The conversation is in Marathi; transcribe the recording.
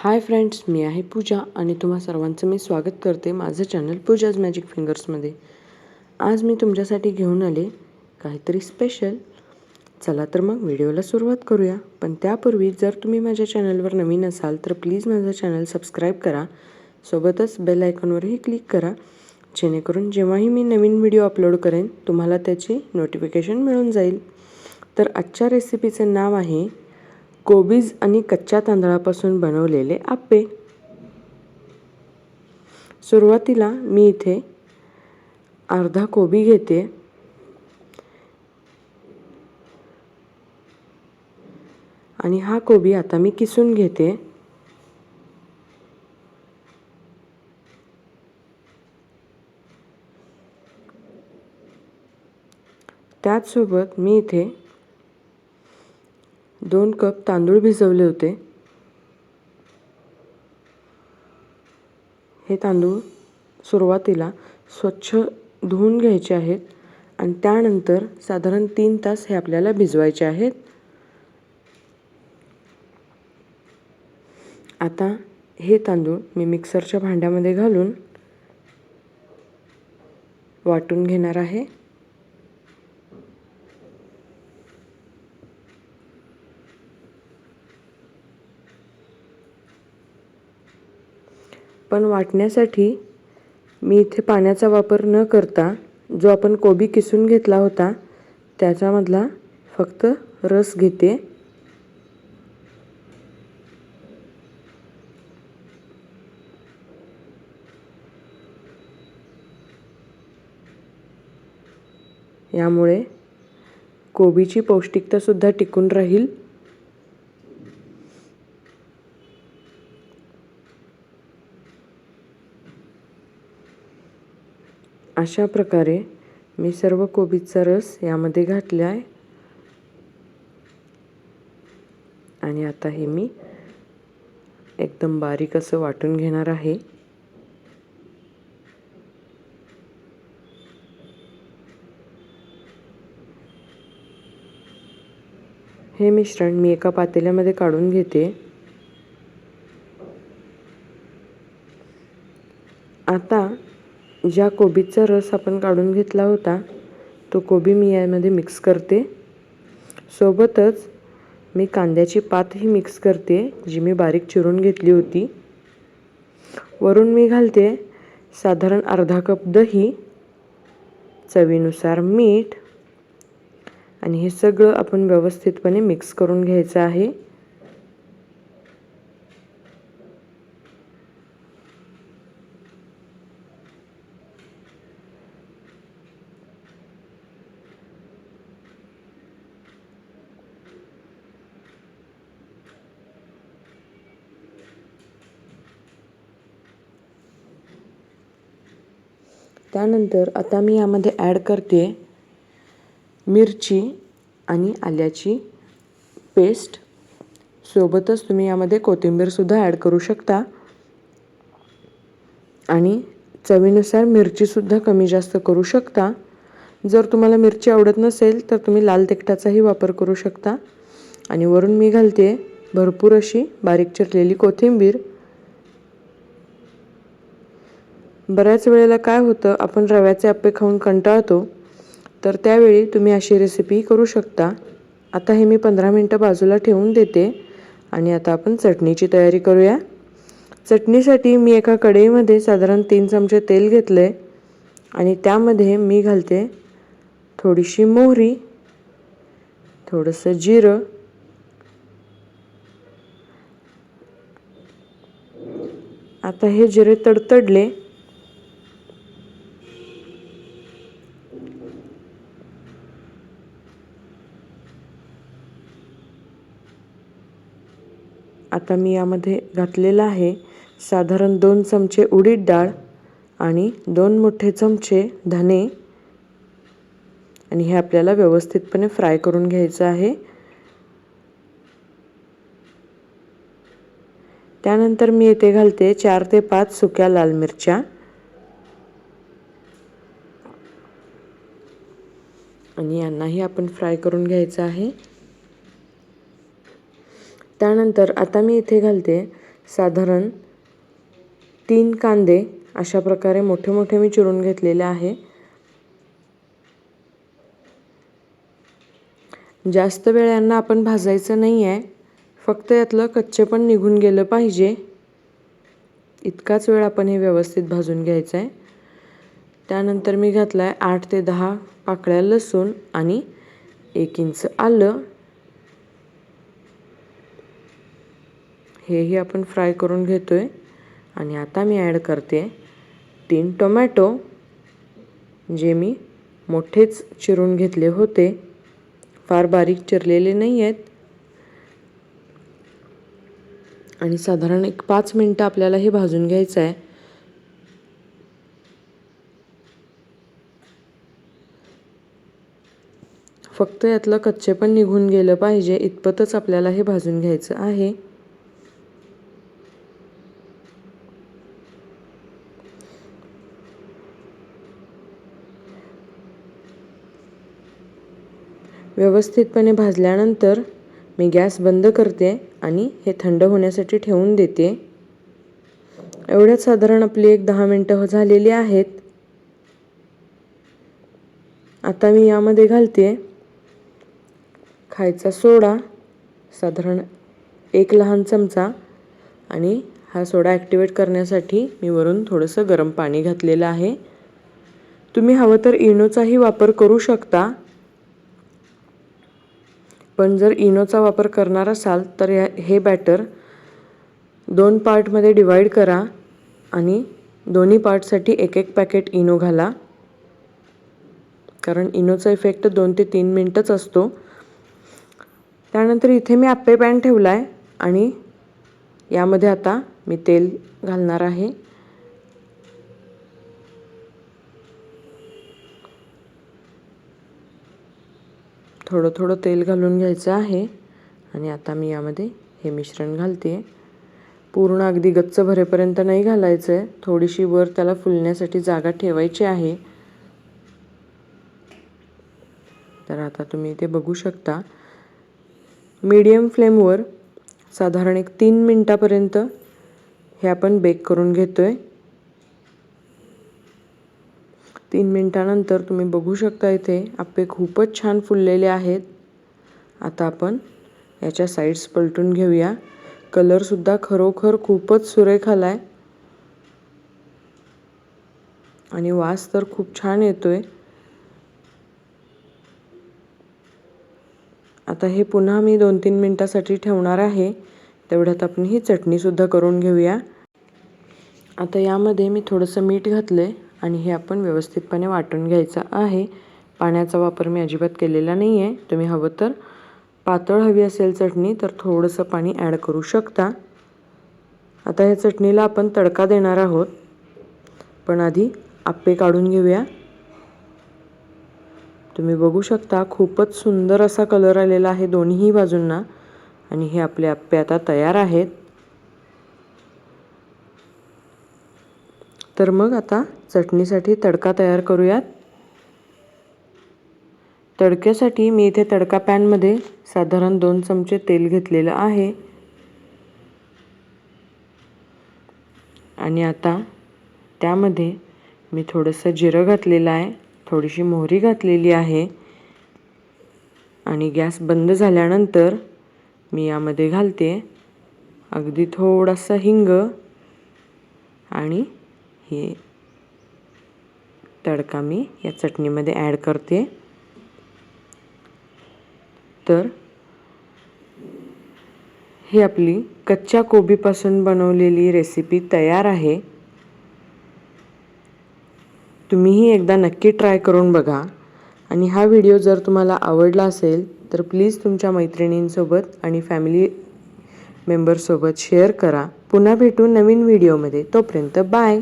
हाय फ्रेंड्स मी आहे पूजा आणि तुम्हा सर्वांचं मी स्वागत करते माझं चॅनल पूजाज मॅजिक फिंगर्समध्ये आज मी तुमच्यासाठी घेऊन आले काहीतरी स्पेशल चला तर मग व्हिडिओला सुरुवात करूया. पण त्यापूर्वी जर तुम्ही माझ्या चॅनलवर नवीन असाल तर प्लीज माझं चॅनल सबस्क्राईब करा. सोबतच बेल आयकॉनवरही क्लिक करा. जेणेकरून जेव्हाही मी नवीन व्हिडिओ अपलोड करेन तुम्हाला त्याची नोटिफिकेशन मिळून जाईल. तर आजच्या रेसिपीचं नाव आहे कोबीज आणि कच्च्या तांदळापासून बनवलेले आप्पे. सुरुवातीला मी इथे अर्धा कोबी घेते. आणि हा कोबी आता मी किसून घेते. त्याचसोबत मी इथे दोन कप तांदूळ भिजवले होते. हे तांदूळ सुरुवातीला स्वच्छ धुवून घ्यायचे आहेत आणि त्यानंतर साधारण तीन तास हे आपल्याला भिजवायचे आहेत. आता हे तांदूळ मी मिक्सरच्या भांड्यामध्ये घालून वाटून घेणार आहे. पण वाटण्यासाठी मी इथे पाण्याचा वापर न करता जो आपण कोबी किसून घेतला होता त्याच्यामधला फक्त रस घेते. यामुळे कोबीची पौष्टिकतासुद्धा टिकून राहील. अशा प्रकारे मी सर्व कोबीचा रस यामध्ये घातला आहे. आणि आता हे मी एकदम बारीक असं वाटून घेणार आहे. हे मिश्रण मी एका पातेल्यामध्ये काढून घेते. आता ज्या कोबीचा रस आपण काढून घेतला होता तो कोबी मी यामध्ये मिक्स करते. सोबतच मी कांद्याची पातही मिक्स करते जी मी बारीक चिरून घेतली होती. वरून मी घालते साधारण अर्धा कप दही चवीनुसार मीठ आणि हे सगळं आपण व्यवस्थितपणे मिक्स करून घ्यायचं आहे. त्यानंतर आता मी यामध्ये ॲड करते मिरची आणि आल्याची पेस्ट सोबतच तुम्ही यामध्ये कोथिंबीरसुद्धा ॲड करू शकता. आणि चवीनुसार मिरचीसुद्धा कमी जास्त करू शकता. जर तुम्हाला मिरची आवडत नसेल तर तुम्ही लाल तिखटाचाही वापर करू शकता. आणि वरून मी घालते भरपूर अशी बारीक चिरलेली कोथिंबीर. बऱ्याच वेळेला काय होतं आपण रव्याचे आप्पे खाऊन कंटाळतो तर त्यावेळी तुम्ही अशी रेसिपी करू शकता. आता हे मी पंधरा मिनटं बाजूला ठेवून देते आणि आता आपण चटणीची तयारी करूया. चटणीसाठी मी एका कढईमध्ये साधारण तीन चमचे तेल घेतलं आहे आणि त्यामध्ये मी घालते थोडीशी मोहरी थोडंसं जिरं आता हे जिरे तडतडले आता मी यामध्ये घातलेलं आहे. साधारण दोन चमचे उडीद डाळ आणि दोन मोठे चमचे धने. आणि हे आपल्याला व्यवस्थितपणे फ्राय करून घ्यायचं आहे. त्यानंतर मी येथे घालते चार ते पाच सुक्या लाल मिरच्या. आणि यांनाही आपण फ्राय करून घ्यायचं आहे. त्यानंतर आता मी इथे घालते साधारण तीन कांदे. अशा प्रकारे मोठे मोठे मी चिरून घेतलेले आहे. जास्त वेळ यांना आपण भाजायचं नाही आहे फक्त यातलं कच्चे पण निघून गेलं पाहिजे. इतकाच वेळ आपण हे व्यवस्थित भाजून घ्यायचं आहे त्यानंतर मी घातला आहे आठ ते दहा पाकळ्या लसूण आणि एक इंच आलं. हेही आपण फ्राय करून घेतो आहे आणि आता मी ॲड करते तीन टोमॅटो जे मी मोठेच चिरून घेतले होते. फार बारीक चिरलेले नाही आहेत आणि साधारण एक पाच मिनटं आपल्याला हे भाजून घ्यायचं आहे. फक्त यातलं कच्चे पण निघून गेलं पाहिजे. इतपतच आपल्याला हे भाजून घ्यायचं आहे. व्यवस्थितपणे भाजल्यानंतर मी गॅस बंद करते आणि हे थंड होण्यासाठी ठेवून देते. एवढ्यात साधारण आपली एक दहा मिनटं झालेली आहेत. आता मी यामध्ये घालते. खायचा सोडा साधारण एक लहान चमचा आणि हा सोडा ॲक्टिवेट करण्यासाठी मी वरून थोडंसं गरम पाणी घातलेलं आहे. तुम्ही हवं तर इनोचाही वापर करू शकता. पण जर इनोचा वापर करणार असाल तर या हे बॅटर दोन पार्टमध्ये डिवाईड करा आणि दोन्ही पार्टसाठी एक एक पॅकेट इनो घाला. कारण इनोचा इफेक्ट दोन ते तीन मिनटंच असतो. त्यानंतर इथे मी आप्पे पॅन ठेवला आहे आणि यामध्ये आता मी तेल घालणार आहे. थोडं थोडं तेल घालून घ्यायचं आहे. आणि आता मी यामध्ये हे मिश्रण घालते. पूर्ण अगदी गच्च भरेपर्यंत नाही घालायचं आहे थोडीशी वर त्याला फुलण्यासाठी जागा ठेवायची आहे. तर आता तुम्ही ते बघू शकता. मीडियम फ्लेमवर साधारण एक तीन मिनटापर्यंत हे आपण बेक करून घेतो आहे तीन मिनटानंतर तुम्ही बघू शकता इथे आप्पे खूपच छान फुललेले आहेत. आता आपण याच्या साईड्स पलटून घेऊया. कलरसुद्धा खरोखर खूपच सुरेख आला आहे. आणि वास तर खूप छान येतोय. आता हे पुन्हा मी दोन तीन मिनटासाठी ठेवणार आहे. तेवढ्यात आपण ही चटणीसुद्धा करून घेऊया. आता यामध्ये मी थोडंसं मीठ घातलं आहे आणि हे आपण व्यवस्थितपणे वाटून घ्यायचं आहे. पाण्याचा वापर मी अजिबात केलेला नाही आहे तुम्ही हवं तर पातळ हवी असेल चटणी तर थोडंसं पाणी ॲड करू शकता. आता ह्या चटणीला आपण तडका देणार आहोत. पण आधी आप्पे काढून घेऊया. तुम्ही बघू शकता खूपच सुंदर असा कलर आलेला आहे दोन्ही बाजूंना. आणि हे आपले आप्पे आता तयार आहेत. तर मग आता चटणीसाठी तडका तयार करूयात. तडक्यासाठी मी इथे तडका पॅनमध्ये साधारण दोन चमचे तेल घेतलेलं आहे. आणि आता त्यामध्ये मी थोडंसं जिरं घातलेलं आहे. थोडीशी मोहरी घातलेली आहे. आणि गॅस बंद झाल्यानंतर मी यामध्ये घालते. अगदी थोडासा हिंग आणि हे तडका मी या चटणीमध्ये ॲड करते. तर ही आपली कच्च्या कोबीपासून बनवलेली रेसिपी तयार आहे. तुम्हीही एकदा नक्की ट्राय करून बघा. आणि हा व्हिडिओ जर तुम्हाला आवडला असेल तर प्लीज तुमच्या मैत्रिणींसोबत आणि फॅमिली मेंबरसोबत शेअर करा. पुन्हा भेटू नवीन व्हिडिओमध्ये तोपर्यंत बाय